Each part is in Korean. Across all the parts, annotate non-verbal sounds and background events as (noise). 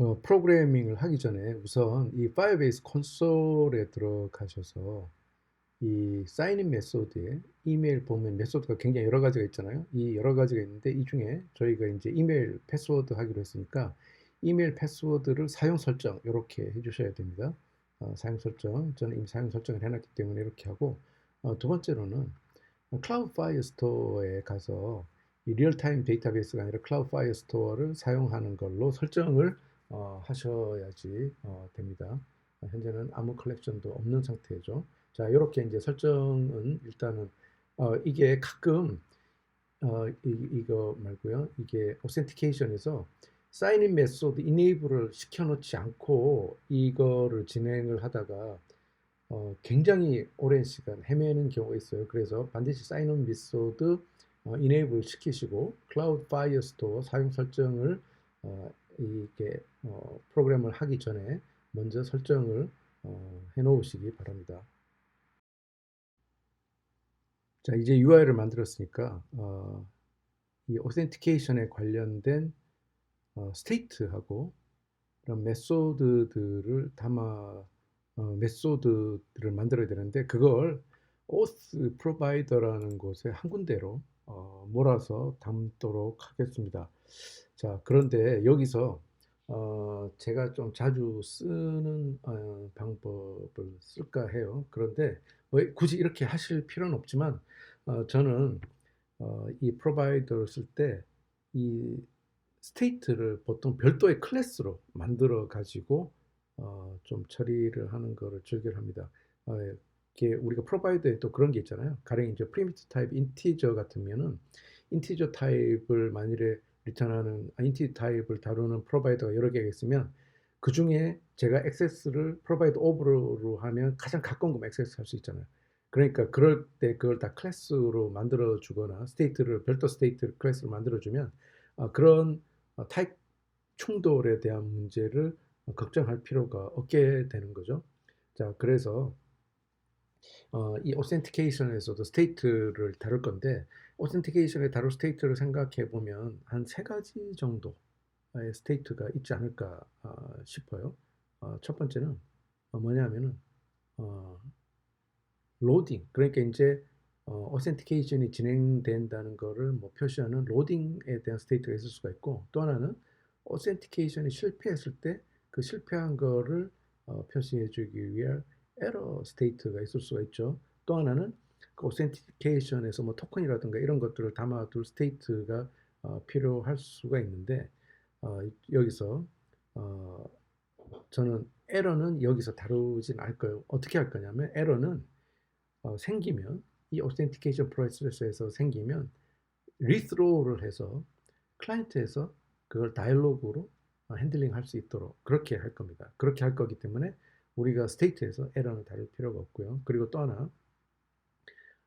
어, 프로그래밍을 하기 전에 우선 이 파이어베이스 콘솔에 들어가셔서 이 사인인 메소드에 이메일 보면 메소드가 굉장히 여러 가지가 있잖아요. 이 여러 가지가 있는데 이 중에 저희가 이제 이메일 패스워드 하기로 했으니까 이메일 패스워드를 사용 설정 이렇게 해주셔야 됩니다. 어, 사용 설정 저는 이미 사용 설정을 해놨기 때문에 이렇게 하고 어, 두 번째로는 클라우드 파이어 스토어에 가서 이 리얼타임 데이터베이스가 아니라 클라우드 파이어 스토어를 사용하는 걸로 설정을 어, 하셔야지 어, 됩니다. 현재는 아무 컬렉션도 없는 상태죠. 자, 이렇게 이제 설정은 일단은 어, 이게 가끔 어, 이, 거 말고요. 이게 오센티케이션에서 사인인 메소드 이네이블을 시켜놓지 않고 이거를 진행을 하다가 어, 굉장히 오랜 시간 헤매는 경우가 있어요. 그래서 반드시 사인인 메소드 어, 이네이블 시키시고 클라우드 파이어 스토어 사용 설정을 어, 이게 어, 프로그램을 하기 전에 먼저 설정을 어, 해 놓으시기 바랍니다. 자 이제 UI를 만들었으니까 어, 이 오센티케이션에 관련된 어, 스테이트하고 그런 메소드들을 담아 어, 메소드들을 만들어야 되는데 그걸 오스 프로바이더라는 곳에 한 군데로 어, 몰아서 담도록 하겠습니다. 자, 그런데 여기서 어, 제가 좀 자주 쓰는 어, 방법을 쓸까 해요. 그런데 뭐 굳이 이렇게 하실 필요는 없지만 어, 저는 어, 이 프로바이더를 쓸 때 이 스테이트를 보통 별도의 클래스로 만들어 가지고 어, 좀 처리를 하는 거를 즐겨 합니다. 어, 우리가 프로바이더에 또 그런 게 있잖아요. 가령 이제 프리미티 타입 인티저 같으면은 인티저 타입을 만일에 리턴하는 인티 타입을 다루는 프로바이더가 여러 개가 있으면 그 중에 제가 액세스를 프로바이더 오브로 하면 가장 가까운 것만 액세스 할 수 있잖아요. 그러니까 그럴 때 그걸 다 클래스로 만들어 주거나 스테이트를 별도 스테이트 클래스로 만들어 주면 어, 그런 어, 타입 충돌에 대한 문제를 걱정할 필요가 없게 되는 거죠. 자, 그래서 어, 이 오센티케이션에서도 스테이트를 다룰 건데 오센티케이션에 다룰 스테이트를 생각해 보면 한 세 가지 정도의 스테이트가 있지 않을까 어, 싶어요. 어, 첫 번째는 어, 뭐냐면은 어, 로딩 그러니까 이제 어, 오센티케이션이 진행된다는 것을 뭐 표시하는 로딩에 대한 스테이트가 있을 수가 있고 또 하나는 오센티케이션이 실패했을 때 그 실패한 거를 어, 표시해 주기 위한 에러 스테이트가 있을 수가 있죠. 또 하나는 그 오센티케이션에서 뭐 토큰이라든가 이런 것들을 담아둘 스테이트가 어, 필요할 수가 있는데 어, 여기서 어, 저는 에러는 여기서 다루진 않을 거예요. 어떻게 할 거냐면 에러는 어, 생기면 이 오센티케이션 프로세스에서 생기면 리스로우를 해서 클라이언트에서 그걸 다이얼로그로 어, 핸들링 할 수 있도록 그렇게 할 겁니다. 그렇게 할 거기 때문에 우리가 스테이트에서 에러는 다룰 필요가 없고요. 그리고 또 하나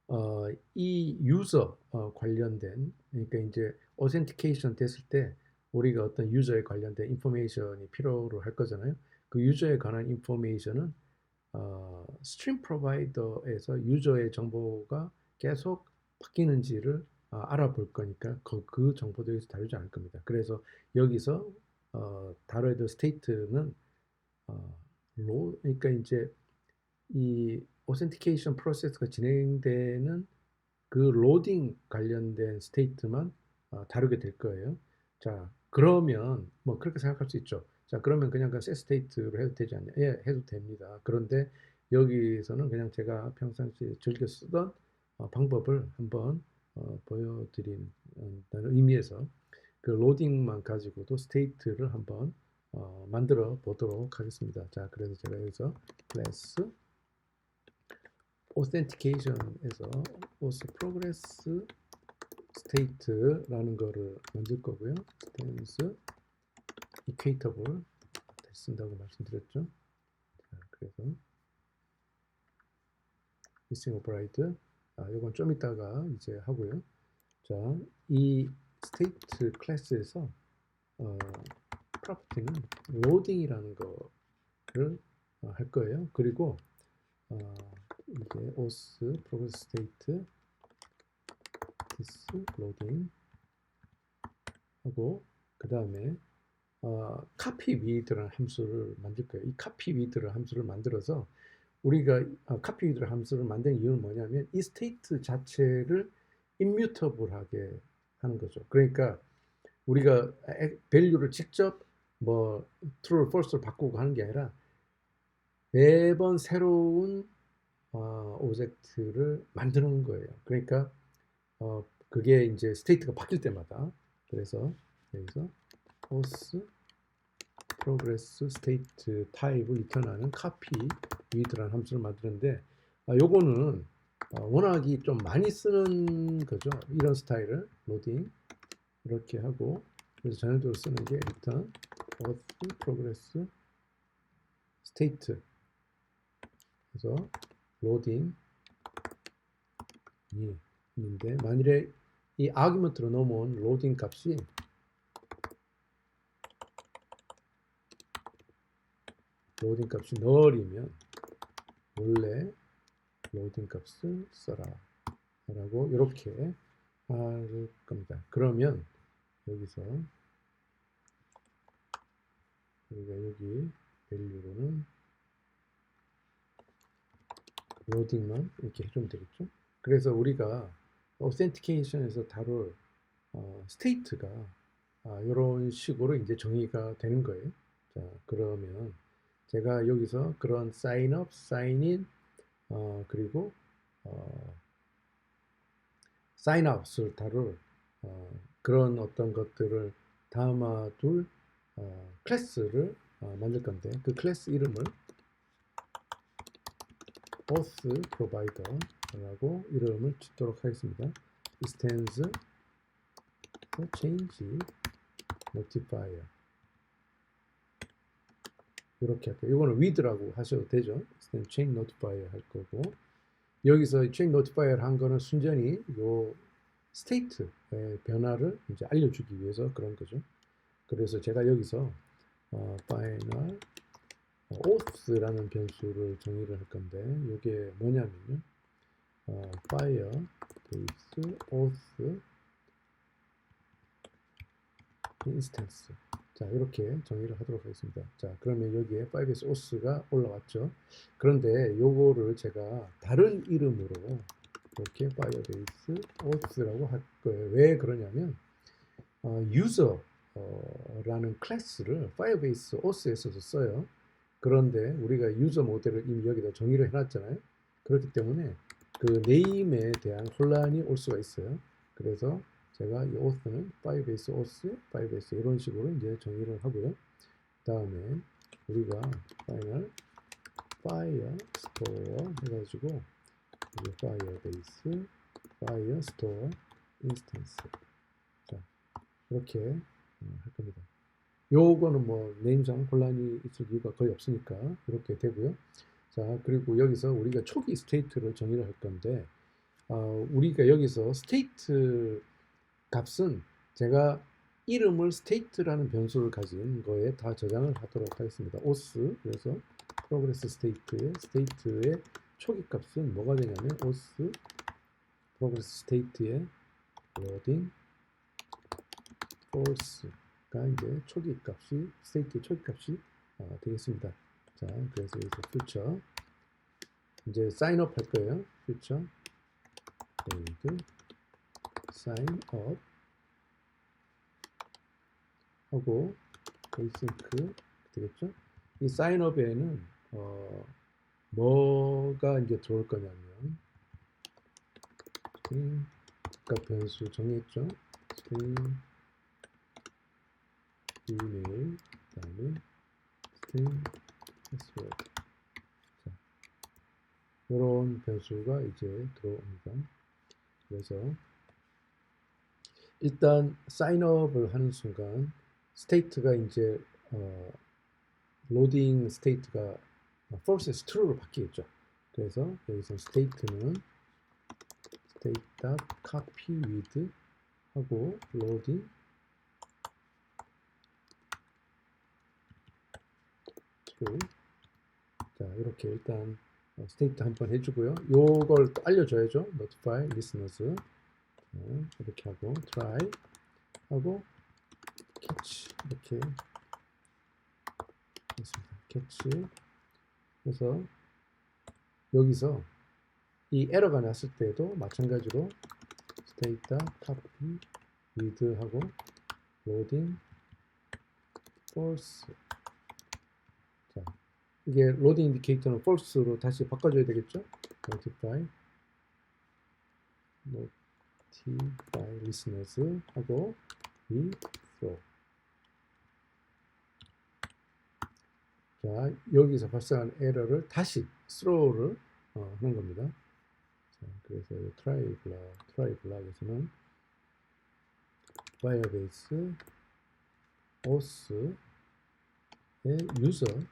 어, 이 유저 어, 관련된 그러니까 이제 오센티케이션 됐을 때 우리가 어떤 유저에 관련된 인포메이션이 필요로 할 거잖아요. 그 유저에 관한 인포메이션은 어, 프로바이더에서 유저의 정보가 계속 바뀌는지를 어, 알아볼 거니까 그, 그 정보도 여기서 다루지 않을 겁니다. 그래서 여기서 어, 다뤄야 될 스테이트는 어, 로 그러니까 이제 이 오센티케이션 프로세스가 진행되는 그 로딩 관련된 스테이트만 어, 다루게 될 거예요. 자, 그러면 뭐 그렇게 생각할 수 있죠. 자, 그러면 그냥 그 세스테이트로 해도 되지 않냐? 예, 해도 됩니다. 그런데 여기서는 그냥 제가 평상시에 즐겨 쓰던 어, 방법을 한번 어, 보여드리는 의미에서 그 로딩만 가지고도 스테이트를 한번 어, 만들어 보도록 하겠습니다. 자, 그래서 제가 여기서 class authentication에서 auth progress state라는 거를 만들 거고요. stands equatable 쓴다고 말씀드렸죠. 자, 그래서 missing override 아, 이건 좀 이따가 이제 하고요. 자, 이 state 클래스에서 어, 프로퍼티는 로딩이라는 거를 어, 할 거예요. 그리고 어, 이게 os progress state this loading 하고 그 다음에 어, copy with라는 함수를 만들 거예요. 이 copy with라는 함수를 만들어서 우리가 어, copy with라는 함수를 만든 이유는 뭐냐면 이 state 자체를 immutable하게 하는 거죠. 그러니까 우리가 value를 직접 뭐 true, false를 바꾸고 하는 게 아니라 매번 새로운 어, 오젝트를 만드는 거예요. 그러니까 어, 그게 이제 state가 바뀔 때마다 그래서 여기서 post progress state 타입을 리턴하는 copy with라는 함수를 만드는데 아, 요거는 어, 워낙이 좀 많이 쓰는 거죠. 이런 스타일을 로딩 이렇게 하고 그래서 전형적으로 쓰는 게 post progress? State. 그래서 로딩 이 있는데 만일에 이 아규먼트로 넘어온 로딩 값이 로딩 값이 null이면 원래 로딩 값을 써라 라고 이렇게 할 겁니다. 그러면 여기서 우리가 여기 밸류로는 로딩만 이렇게 해주면 되겠죠. 그래서 우리가 authentication에서 다룰 어, 스테이트가 아, 이런 식으로 이제 정의가 되는 거예요. 자, 그러면 제가 여기서 그런 sign in, 어, 그리고 어, out을 다룰 어, 그런 어떤 것들을 담아둘 어, 클래스를 어, 만들 건데 그 클래스 이름을 auth provider라고 이름을 짓도록 하겠습니다. extends change notifier 이렇게 할게요. 이거는 with라고 하셔도 되죠. change notifier 할 거고 여기서 change notifier를 한 거는 순전히 요 state의 변화를 이제 알려주기 위해서 그런 거죠. 그래서 제가 여기서 어, final auth라는 변수를 정의를 할 건데 이게 뭐냐면요. 어, fire base auth instance 자 이렇게 정의를 하도록 하겠습니다. 자 그러면 여기에 firebase auth가 올라왔죠. 그런데 요거를 제가 다른 이름으로 이렇게 firebase auth라고 할 거예요. 왜 그러냐면 어, user라는 클래스를 firebase auth에서도 써요. 그런데 우리가 유저 모델을 이미 여기다 정의를 해놨잖아요. 그렇기 때문에 그 네임에 대한 혼란이 올 수가 있어요. 그래서 제가 이 auth는 firebase auth, firebase 이런 식으로 이제 정의를 하고요. 다음에 우리가 final firestore 해가지고 firebase firestore instance 자 이렇게 할 겁니다. 요거는 뭐 네임상 혼란이 있을 이유가 거의 없으니까 이렇게 되고요. 자 그리고 여기서 우리가 초기 스테이트를 정의를 할 건데 어, 우리가 여기서 스테이트 값은 제가 이름을 state라는 변수를 가진 거에 다 저장을 하도록 하겠습니다. os 그래서 progress state의 state의 초기 값은 뭐가 되냐면 os progress state의 loading false가 이제 초기 값이 state의 초기 값이 어, 되겠습니다. 자, 그래서 여기서 future 이제 up 할 거예요. future load sign up 하고 async 되겠죠? 이 sign up에는 어, 뭐가 이제 들어올 거냐면 string 아까 변수 정했죠? Email 그다음에 string password 자, 이런 변수가 이제 들어옵니다. 그래서 일단 사인업을 하는 순간 스테이트가 이제 어, 로딩 스테이트가 false에서 true로 바뀌겠죠. 그래서 여기서 state는 state copy with 하고 loading true 자 이렇게 일단 스테이트 한 번 해주고요. 요걸 또 알려줘야죠. notify listeners 이렇게 하고 try 하고 catch 이렇게 캐치 그래서 여기서 이 에러가 났을 때도 마찬가지로 스테이터 copy with 하고 loading false 자 이게 로딩 인디케이터는 false로 다시 바꿔줘야 되겠죠 notify notify listeners 하고 we throw 자 여기서 발생한 에러를 다시 throw를 어, 하는 겁니다 자, 그래서 이 try block, try block에서는 firebase auth의 user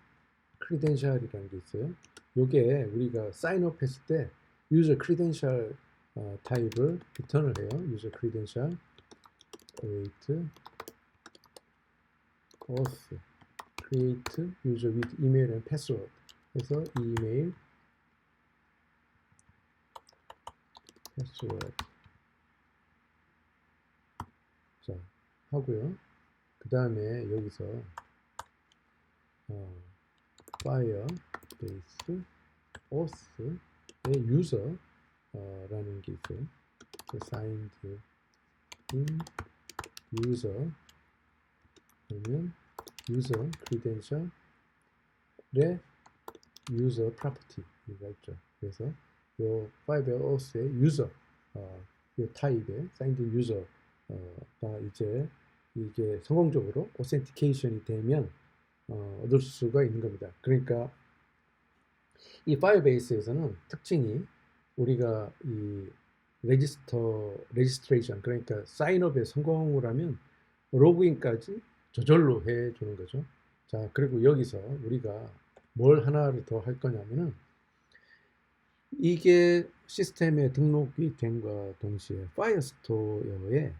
credential이라는 게 있어요. 요게 우리가 up 했을 때 user credential 어, 타입을 리턴을 해요. user credential await auth create user with email and password 해서 이메일 패스워드 자 하고요 그 다음에 여기서 어, firebase auth의 user 어, 라는 게 있어요 signed in user. 그러면 user credential의 user property가 있죠. 그래서 요 파이브어스의 유저 어, 이 타입의 사인드 유저가 이제 이게 성공적으로 오센티케이션이 되면 어, 얻을 수가 있는 겁니다. 그러니까 이 파이어베이스에서는 특징이 우리가 이 레지스터 레지스트레이션 그러니까 사인업에 성공을 하면 로그인까지 저절로 해 주는 거죠. 자, 그리고 여기서 우리가 뭘 하나를 더 할 거냐면은 이게 시스템에 등록이 된과 동시에 파이어스토어에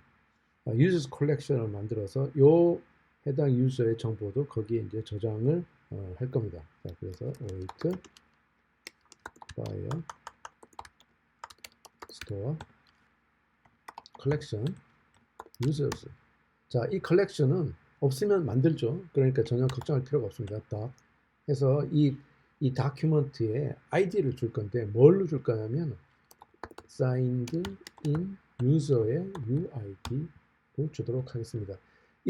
유저 컬렉션을 만들어서 요 해당 유저의 정보도 거기에 이제 저장을 어, 할 겁니다. 자, 그래서 await fire store collection users. 자, 이 컬렉션은 없으면 만들죠. 그러니까 전혀 걱정할 필요가 없습니다. 딱 해서 이, 이 다큐먼트에 아이디를 줄 건데 뭘로 줄 거냐면 signed in user의 UID로 주도록 하겠습니다.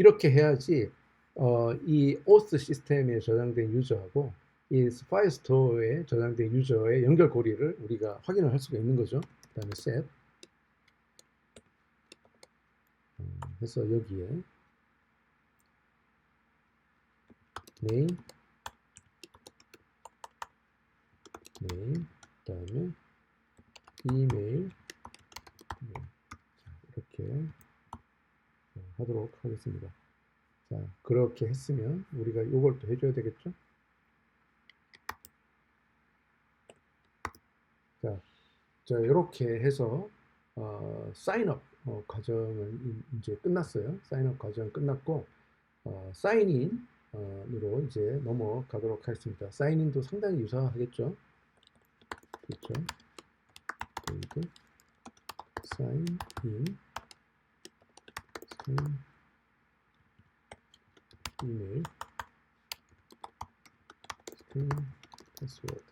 이렇게 해야지 어, 이 오스 시스템에 저장된 유저하고 이 파이 스토어에 저장된 유저의 연결고리를 우리가 확인을 할 수가 있는 거죠. 그 다음에 set. 음, 해서 여기에 name name 그 다음에 이메일 네, 이렇게 하도록 하겠습니다. 자, 그렇게 했으면 우리가 이걸 또 해줘야 되겠죠? 자, 자 이렇게 해서 어, 사인업 어, 과정은 이제 끝났어요. 사인업 과정 끝났고 어, 사인인으로 이제 넘어가도록 하겠습니다. 사인인도 상당히 유사하겠죠? 그렇죠? 그리고 사인 인 사인 이메일. 스크린 패스워드.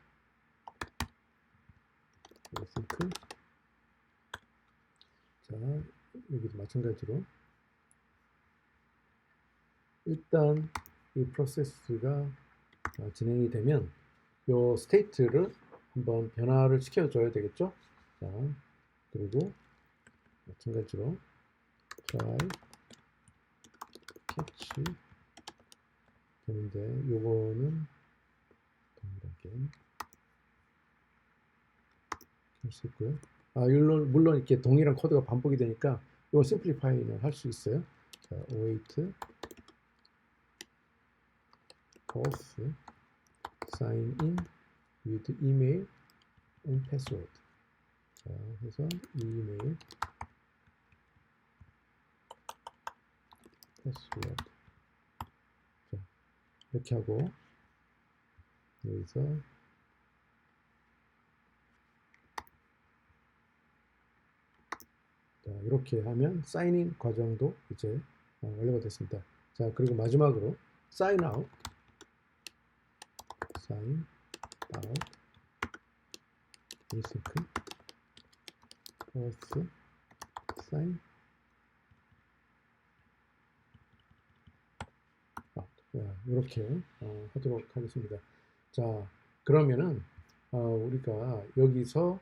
싱크. 자 여기도 마찬가지로. 일단 이 프로세스가 진행이 되면 요 스테이트를 한번 변화를 시켜줘야 되겠죠? 자 그리고 마찬가지로 try catch 되는데 요거는 동일하게 할 수 있고요. 아 물론 물론 이렇게 동일한 코드가 반복이 되니까 이거 심플리파이는 할 수 있어요. 자, await both sign in with email and password. 자, 해서 이메일 패스워드 자, 이렇게 하고 여기서 자, 이렇게 하면 사인인 과정도 이제 어, 완료가 됐습니다. 자 그리고 마지막으로 사인 아웃. sign out async plus sign out 이렇게 어, 하도록 하겠습니다. 자 그러면은 어, 우리가 여기서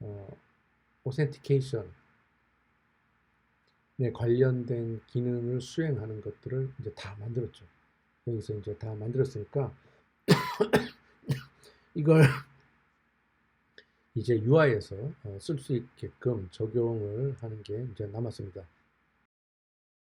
어, authentication에 관련된 기능을 수행하는 것들을 이제 다 만들었죠. 여기서 이제 다 만들었으니까 (coughs) 이걸 이제 UI에서 쓸 수 있게끔 적용을 하는 게 이제 남았습니다.